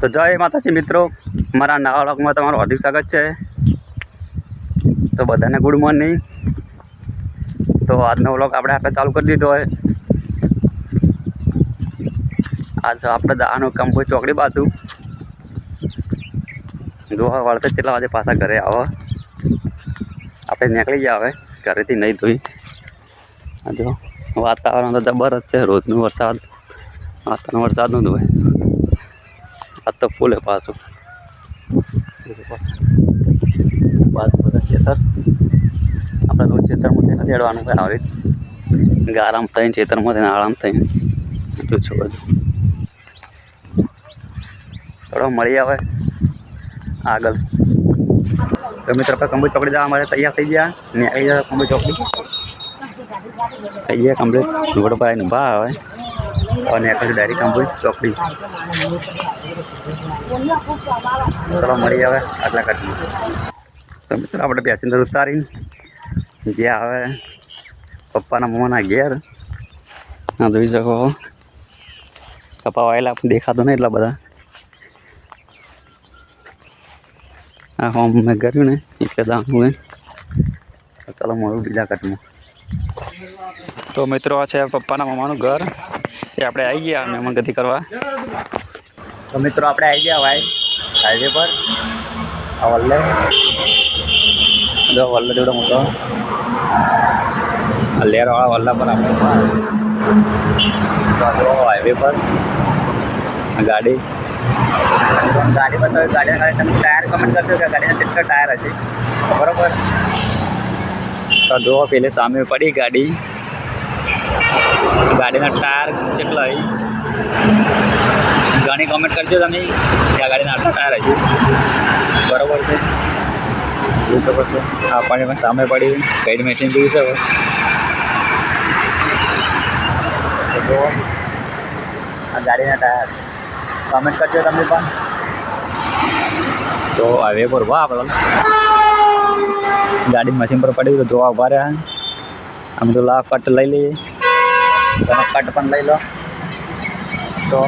તો જય માતાજી મિત્રો. મારા નવા વ્લોગમાં તમારું હાર્દિક સ્વાગત છે. તો બધાને ગુડ મોર્નિંગ તો આજનો વ્લોગ આપણે આપણે ચાલુ કરી દીધો હોય. આજ આપણે કામ કોઈ ચોકડી બાજુ. જોવા વળતે કેટલા વાગે પાછા ઘરે આવો. આપણે નીકળી ગયા હવે, ઘરેથી નહીં ધોઈ. જો, વાતાવરણ તો જબરજસ્ત છે, રોજનું વરસાદ. વાતાવરણ વરસાદનું જ હોય તો ફૂલે પાછું. બાજુ બધા ખેતર આપણે રોજ ચેતરમાં થઈને દેડવાનું હોય આવી. રીતે આરામ થઈને ખેતરમાંથી આરામ થઈને. બધું છે બધું. થોડો મળી આવે આગળ. તો મિત્ર કંબુ ચોકડી જવા માટે તૈયાર થઈ ગયા. ને આવી જાય કંબુ ચોકડી. થઈ ગયા કમ્પ્લીટ પર આવીને ઊભા આવે. અને એક ડાયરી કંબુ ચોકડી. ચલો મળી આવે આટલા કટમાં તો મિત્રો, આપણે પેસેન્જર ઉતારીને ગયા હવે પપ્પાના મમ્માના ઘેર. આ જોઈ શકો પપ્પા વાયેલા દેખાતો નહીં એટલા બધા. આ હોમ મેં કર્યું ને, એટલે હોય ચાલો, મળું બીજા કટમાં તો મિત્રો, આ છે પપ્પાના મમ્માનું ઘર. આપણે આવી ગયા મહેમાન ગતિ કરવા. તો મિત્રો, આપણે આવી ગયા ભાઈ હાઈવે પર. આ વલ્લે. જો, વલ્લે જોડો મોટો આ લેરવાળા વલ્લા પર આપણે હાઈવે પર. ગાડી. ગાડી પર તો ગાડીના ગાડી તમે ટાયર કમેન્ટ કરશો કે ગાડીના કેટલા ટાયર હશે? બરોબર? તો જો, પેલે સામે પડી ગાડી. ગાડીના ટાયર કેટલા હોય ઘણી કોમેન્ટ કરજો તમે. કે આ ગાડીના આટલા ટાયર હશે. બરાબર છે. જોઈ શકો છો. આ પાણી સામે પડી કઈ મેચિંગ જોઈ શકો. આ ગાડીના ટાયર. કમેન્ટ કરજો તમે પણ. તો હવે પર વાહ આપણે. ગાડી મશીન પર પડી તો જોવા ઊભા રહ્યા. આમ તો લાભ પટ લઈ લઈએ. તમે કટ પણ લઈ લો. તો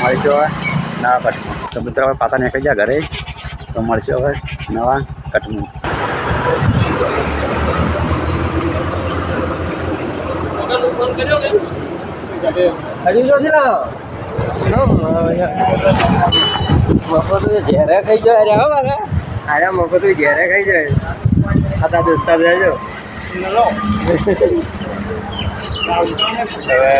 મળીશું હવે નવા કટમાં. તો મિત્રો હવે પાછા નીકળી જાય ઘરે. તો મળશું હવે નવા કટમાં. ઝેરે ખાઈ જાય મારે અરે ઝેરે ખાઈ જાય. દોસ્તા તા દોસ્તાર રહેજો હવે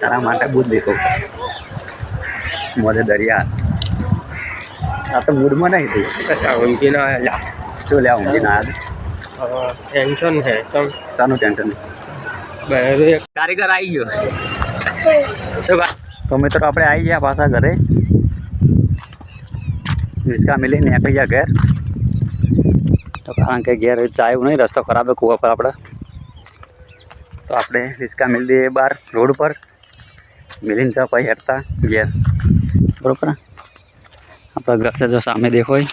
તારા માટે બુધ દેખો મોઢે દરિયા. આ તો મૂડમાં નહીં થયું. ઊંઘી ના આવ્યા શું લે ઊંઘી ના આવ્યા. ટેન્શન છે તમ શાનું ટેન્શન? કારીગર આવી ગયો. શું તો મિત્રો આપણે આવી ગયા પાછા ઘરે. રિક્ષા મિલી નીકળી ગયા ઘેર. તો કારણ કે ઘેર ચાયું નહીં રસ્તો ખરાબ કૂવા પર આપણે. તો આપણે રિક્ષા મિલી દઈએ બહાર રોડ પર મિલીને જાવ પછી હેઠતા ઘેર. બરોબર આપણા ઘર છે જો સામે દેખોય.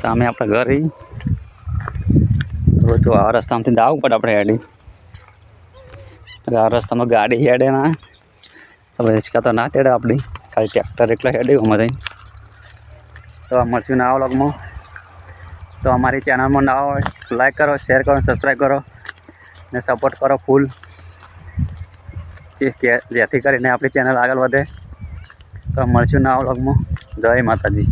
સામે આપણા ઘર રોજ જો આ રસ્તામાંથી જવું પડે આપણે હેડી. આ રસ્તામાં ગાડી હેડે ના હવે હિંચકા તો ના તેડે આપણી. ખાલી ટ્રેક્ટર એકલા હેડે અમારે. તો આ મળશું ના વ્લોગમાં. તો અમારી ચેનલમાં ના હોય લાઈક કરો શેર કરો સબસ્ક્રાઈબ કરો. ને સપોર્ટ કરો ફૂલ કે જેથી કરીને આપણી ચેનલ આગળ વધે. તો મળશું ના વ્લોગમાં જય માતાજી.